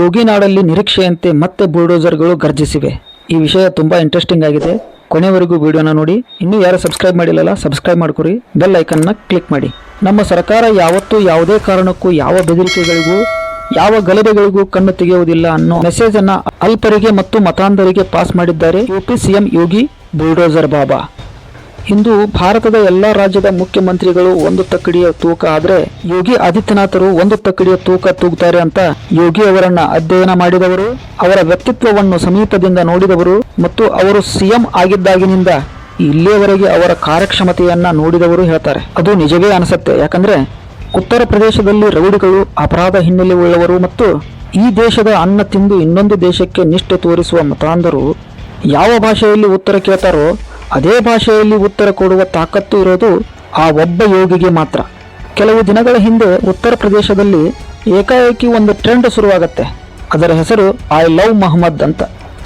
ಯೋಗಿ ನಾಡಲ್ಲಿ ನಿರೀಕ್ಷೆಯಂತೆ ಮತ್ತೆ ಬುಲ್ಡೋಸರ್ಗಳು ಗರ್ಜಿಸಿವೆ ಈ ವಿಷಯ ತುಂಬ ಇಂಟ್ರೆಸ್ಟಿಂಗ್ ಆಗಿದೆ. ಕೊನೆವರೆಗೂ ವಿಡಿಯೋನ ನೋಡಿ. ಇನ್ನೂ ಯಾರು ಸಬ್ಸ್ಕ್ರೈಬ್ ಮಾಡಿಲ್ಲಲ್ಲ ಸಬ್ಸ್ಕ್ರೈಬ್ ಮಾಡ್ಕೊರಿ ಬೆಲ್ ಐಕನ್ನ ಕ್ಲಿಕ್ ಮಾಡಿ. ನಮ್ಮ ಸರ್ಕಾರ ಯಾವತ್ತೂ ಯಾವುದೇ ಕಾರಣಕ್ಕೂ ಯಾವ ಬೆದರಿಕೆಗಳಿಗೂ, ಯಾವ ಗಲಭೆಗಳಿಗೂ ಕಣ್ಣು ತೆಗೆಯುವುದಿಲ್ಲ ಅನ್ನೋ ಮೆಸೇಜ್ ಅನ್ನ ಅಲ್ಪರಿಗೆ ಮತ್ತು ಮತಾಂಧರಿಗೆ ಪಾಸ್ ಮಾಡಿದ್ದಾರೆ UP CM Yogi bulldozer Baba. ಇಂದು ಭಾರತದ ಎಲ್ಲ ರಾಜ್ಯದ ಮುಖ್ಯಮಂತ್ರಿಗಳು ಒಂದು ತಕ್ಕಡಿಯ ತೂಕ ಆದರೆ ಯೋಗಿ ಆದಿತ್ಯನಾಥರು ಒಂದು ತಕ್ಕಡಿಯ ತೂಕ ತೂಗುತ್ತಾರೆ ಅಂತ ಯೋಗಿ ಅವರನ್ನ ಅಧ್ಯಯನ ಮಾಡಿದವರು, ಅವರ ವ್ಯಕ್ತಿತ್ವವನ್ನು ಸಮೀಪದಿಂದ ನೋಡಿದವರು ಮತ್ತು ಅವರು ಸಿಎಂ ಆಗಿದ್ದಾಗಿನಿಂದ ಇಲ್ಲಿಯವರೆಗೆ ಅವರ ಕಾರ್ಯಕ್ಷಮತೆಯನ್ನ ನೋಡಿದವರು ಹೇಳ್ತಾರೆ. ಅದು ನಿಜವೇ ಅನಿಸುತ್ತೆ. ಯಾಕಂದ್ರೆ ಉತ್ತರ ಪ್ರದೇಶದಲ್ಲಿ ರೌಡಿಗಳು ಅಪರಾಧ ಹಿನ್ನೆಲೆ ಉಳ್ಳವರು ಮತ್ತು ಈ ದೇಶದ ಅನ್ನ ತಿಂದು ಇನ್ನೊಂದು ದೇಶಕ್ಕೆ ನಿಷ್ಠೆ ತೋರಿಸುವ ಮತಾಂಧರು ಯಾವ ಭಾಷೆಯಲ್ಲಿ ಉತ್ತರ ಕೇಳ್ತಾರೋ ಅದೇ ಭಾಷೆಯಲ್ಲಿ ಉತ್ತರ ಕೊಡುವ ತಾಕತ್ತು ಇರೋದು ಆ ಒಬ್ಬ ಯೋಗಿಗೆ ಮಾತ್ರ. ಕೆಲವು ದಿನಗಳ ಹಿಂದೆ ಉತ್ತರ ಪ್ರದೇಶದಲ್ಲಿ ಏಕಾಏಕಿ ಒಂದು ಟ್ರೆಂಡ್ ಶುರುವಾಗತ್ತೆ. ಅದರ ಹೆಸರು ಐ ಲವ್ ಮೊಹಮ್ಮದ್ ಅಂತ.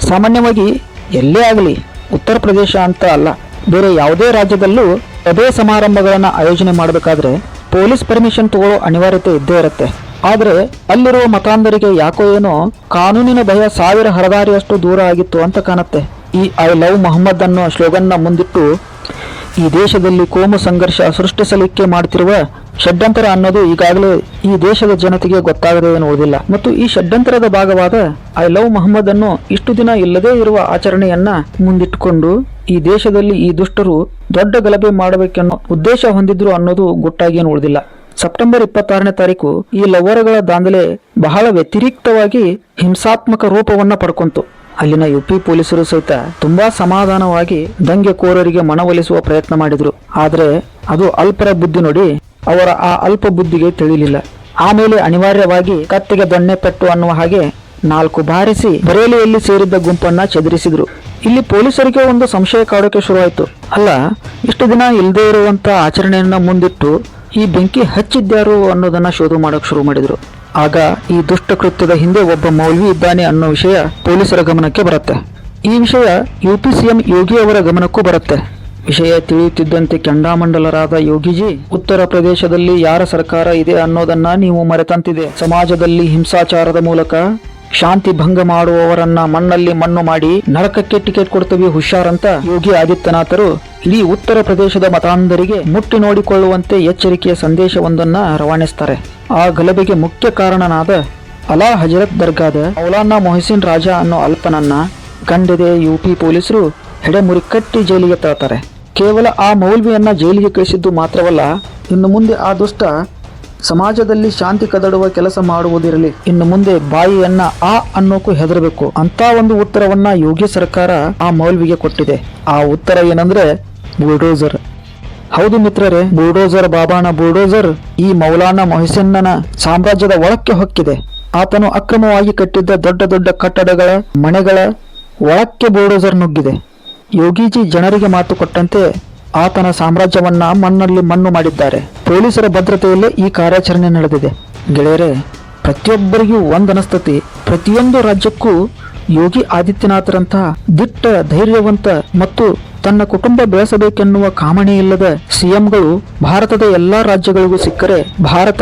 ಸಾಮಾನ್ಯವಾಗಿ ಎಲ್ಲೇ ಆಗಲಿ ಉತ್ತರ ಪ್ರದೇಶ ಅಂತ ಅಲ್ಲ. ಬೇರೆ ಯಾವುದೇ ರಾಜ್ಯದಲ್ಲೂ ಸಭೆ ಸಮಾರಂಭಗಳನ್ನು ಆಯೋಜನೆ ಮಾಡಬೇಕಾದ್ರೆ ಪೊಲೀಸ್ ಪರ್ಮಿಷನ್ ತಗೊಳ್ಳೋ ಅನಿವಾರ್ಯತೆ ಇದ್ದೇ ಇರುತ್ತೆ. ಆದರೆ ಅಲ್ಲಿರುವ ಮತಾಂಧರಿಗೆ ಯಾಕೋ ಏನೋ ಕಾನೂನಿನ ಭಯ ಸಾವಿರ ಹರದಾರಿಯಷ್ಟು ದೂರ ಆಗಿತ್ತು ಅಂತ ಕಾಣುತ್ತೆ. ಈ ಐ ಲವ್ ಮೊಹಮ್ಮದ್ ಅನ್ನೋ ಸ್ಲೋಗನ್ನ ಮುಂದಿಟ್ಟು, ಈ ದೇಶದಲ್ಲಿ ಕೋಮು ಸಂಘರ್ಷ ಸೃಷ್ಟಿಸಲಿಕ್ಕೆ ಮಾಡುತ್ತಿರುವ ಷಡ್ಯಂತರ ಅನ್ನೋದು ಈಗಾಗಲೇ ಈ ದೇಶದ ಜನತೆಗೆ ಗೊತ್ತಾಗದೇ ಎನ್ನುವುದಿಲ್ಲ ಮತ್ತು ಈ ಷಡ್ಯಂತರದ ಭಾಗವಾದ ಐ ಲವ್ ಮೊಹಮ್ಮದ್ ಅನ್ನು ಇಷ್ಟು ದಿನ ಇಲ್ಲದೇ ಇರುವ ಆಚರಣೆಯನ್ನ ಮುಂದಿಟ್ಟುಕೊಂಡು, ಈ ದೇಶದಲ್ಲಿ ಈ ದುಷ್ಟರು ದೊಡ್ಡ ಗಲಭೆ ಮಾಡಬೇಕೆನ್ನೋ ಉದ್ದೇಶ ಹೊಂದಿದ್ರು ಅನ್ನೋದು ಗೊತ್ತಾಗಿ ಉಳಿದಿಲ್ಲ ಸೆಪ್ಟೆಂಬರ್ ಇಪ್ಪತ್ತಾರನೇ ತಾರೀಕು ಈ ಲವರ್ಗಳ ದಾಂಧಲೆ ಬಹಳ ವ್ಯತಿರಿಕ್ತವಾಗಿ ಹಿಂಸಾತ್ಮಕ ರೂಪವನ್ನ ಪಡ್ಕೊಂತು. ಅಲ್ಲಿನ ಯುಪಿ ಪೊಲೀಸರು ಸಹಿತ ತುಂಬಾ ಸಮಾಧಾನವಾಗಿ ದಂಗೆಕೋರರಿಗೆ ಮನವೊಲಿಸುವ ಪ್ರಯತ್ನ ಮಾಡಿದ್ರು. ಆದರೆ ಅದು ಅಲ್ಪರ ಬುದ್ಧಿ ನೋಡಿ ಅವರ ಆ ಅಲ್ಪ ಬುದ್ಧಿಗೆ ತಿಳಿಯಲಿಲ್ಲ ಆಮೇಲೆ ಅನಿವಾರ್ಯವಾಗಿ ಕತ್ತಿಗೆ ದೊಣ್ಣೆ ಪೆಟ್ಟು ಅನ್ನುವ ಹಾಗೆ ನಾಲ್ಕು ಬಾರಿಸಿ ಬರೇಲಿಯಲ್ಲಿ ಸೇರಿದ್ದ ಗುಂಪನ್ನ ಚದುರಿಸಿದ್ರು. ಇಲ್ಲಿ ಪೊಲೀಸರಿಗೆ ಒಂದು ಸಂಶಯ ಕಾಡೋಕೆ ಶುರುವಾಯಿತು. ಅಲ್ಲ, ಇಷ್ಟು ದಿನ ಇಲ್ಲದೆ ಇರುವಂತ ಆಚರಣೆಯನ್ನ ಮುಂದಿಟ್ಟು ಈ ಬೆಂಕಿ ಹಚ್ಚಿದ್ದಾರು ಅನ್ನೋದನ್ನ ಶೋಧ ಮಾಡೋಕೆ ಶುರು ಮಾಡಿದ್ರು. ಆಗ ಈ ದುಷ್ಟ ಕೃತ್ಯದ ಹಿಂದೆ ಒಬ್ಬ ಮೌಲ್ವಿ ಇದ್ದಾನೆ ಅನ್ನೋ ವಿಷಯ ಪೊಲೀಸರ ಗಮನಕ್ಕೆ ಬರುತ್ತೆ. ಈ ವಿಷಯ ಯು ಪಿ ಸಿಎಂ ಯೋಗಿ ಅವರ ಗಮನಕ್ಕೂ ಬರುತ್ತೆ. ವಿಷಯ ತಿಳಿಯುತ್ತಿದ್ದಂತೆ ಕೆಂಡಾಮಂಡಲರಾದ ಯೋಗಿಜಿ, ಉತ್ತರ ಪ್ರದೇಶದಲ್ಲಿ ಯಾರ ಸರ್ಕಾರ ಇದೆ ಅನ್ನೋದನ್ನ ನೀವು ಮರೆತಂತಿದೆ. ಸಮಾಜದಲ್ಲಿ ಹಿಂಸಾಚಾರದ ಮೂಲಕ ಶಾಂತಿ ಭಂಗ ಮಾಡುವವರನ್ನ ಮಣ್ಣಲ್ಲಿ ಮಣ್ಣು ಮಾಡಿ ನರಕಕ್ಕೆ ಟಿಕೆಟ್ ಕೊಡ್ತೀವಿ ಹುಷಾರಂತ ಯೋಗಿ ಆದಿತ್ಯನಾಥರು ಇಡೀ ಉತ್ತರ ಪ್ರದೇಶದ ಮತಾಂಧರಿಗೆ ಮುಟ್ಟಿ ನೋಡಿಕೊಳ್ಳುವಂತೆ ಎಚ್ಚರಿಕೆಯ ಸಂದೇಶವೊಂದನ್ನು ರವಾನಿಸ್ತಾರೆ. ಆ ಗಲಭೆಗೆ ಮುಖ್ಯ ಕಾರಣನಾದ ಅಲಾ ಹಜರತ್ ದರ್ಗಾದ ಮೌಲಾನಾ ಮೊಹಸಿನ್ ರಾಜ ಅನ್ನೋ ಅಲ್ಪನನ್ನ ಕಂಡಿದೆ ಯುಪಿ ಪೊಲೀಸರು ಹೆಡೆಮುರಿಕಟ್ಟಿ ಜೈಲಿಗೆ ತಳ್ತಾರೆ. ಕೇವಲ ಆ ಮೌಲ್ವಿಯನ್ನ ಜೈಲಿಗೆ ಕಳಿಸಿದ್ದು ಮಾತ್ರವಲ್ಲ, ಇನ್ನು ಮುಂದೆ ಆ ದುಷ್ಟ ಸಮಾಜದಲ್ಲಿ ಶಾಂತಿ ಕದಡುವ ಕೆಲಸ ಮಾಡುವುದಿರಲಿ, ಇನ್ನು ಮುಂದೆ ಬಾಯಿಯನ್ನ ಆ ಅನ್ನೋಕ್ಕೂ ಹೆದರಬೇಕು. ಅಂತ ಒಂದು ಉತ್ತರವನ್ನ ಯೋಗಿ ಸರ್ಕಾರ ಆ ಮೌಲ್ವಿಗೆ ಕೊಟ್ಟಿದೆ. ಆ ಉತ್ತರ ಏನಂದ್ರೆ ಬುಲ್ಡೋಸರ್. ಹೌದು ಮಿತ್ರರೇ, ಬುಲ್ಡೋಸರ್ ಬಾಬಾನ ಬುಲ್ಡೋಸರ್ ಈ ಮೌಲಾನಾ ಮೊಹಸಿನ್ನನ ಸಾಮ್ರಾಜ್ಯದ ಒಳಕ್ಕೆ ಹೊಕ್ಕಿದೆ. ಆತನು ಅಕ್ರಮವಾಗಿ ಕಟ್ಟಿದ್ದ ದೊಡ್ಡ ದೊಡ್ಡ ಕಟ್ಟಡಗಳ ಮನೆಗಳ ಒಳಕ್ಕೆ ಬುಲ್ಡೋಸರ್ ನುಗ್ಗಿದೆ. ಯೋಗೀಜಿ ಜನರಿಗೆ ಮಾತು ಕೊಟ್ಟಂತೆ ಆತನ ಸಾಮ್ರಾಜ್ಯವನ್ನ ಮಣ್ಣಲ್ಲಿ ಮಣ್ಣು ಮಾಡಿದ್ದಾರೆ. ಪೊಲೀಸರ ಭದ್ರತೆಯಲ್ಲೇ ಈ ಕಾರ್ಯಾಚರಣೆ ನಡೆದಿದೆ. ಗೆಳೆಯರೇ, ಪ್ರತಿಯೊಬ್ಬರಿಗೂ ಒಂದನಸ್ತತಿ ಪ್ರತಿಯೊಂದು ರಾಜ್ಯಕ್ಕೂ ಯೋಗಿ ಆದಿತ್ಯನಾಥರಂತಹ ದಿಟ್ಟ ಧೈರ್ಯವಂತ ಮತ್ತು ತನ್ನ ಕುಟುಂಬ ಬೆಳೆಸಬೇಕೆನ್ನುವ ಕಾಮಣೆ ಇಲ್ಲದ ಸಿಎಂಗಳು ಭಾರತದ ಎಲ್ಲಾ ರಾಜ್ಯಗಳಿಗೂ ಸಿಕ್ಕರೆ ಭಾರತ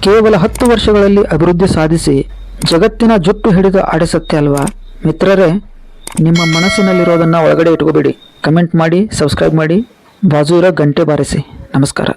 ಕೇವಲ ಹತ್ತು ವರ್ಷಗಳಲ್ಲಿ ಅಭಿವೃದ್ಧಿ ಸಾಧಿಸಿ ಜಗತ್ತಿನ ಜುಟ್ಟು ಹಿಡಿದು ಆಡಿಸತ್ತೆ ಅಲ್ವಾ? ಮಿತ್ರರೇ, ನಿಮ್ಮ ಮನಸ್ಸಿನಲ್ಲಿರೋದನ್ನು ಒಳಗಡೆ ಇಟ್ಕೋಬೇಡಿ. ಕಮೆಂಟ್ ಮಾಡಿ, ಸಬ್ಸ್ಕ್ರೈಬ್ ಮಾಡಿ. ಬಾಜು ಇರೋ ಗಂಟೆ ಬಾರಿಸಿ. ನಮಸ್ಕಾರ.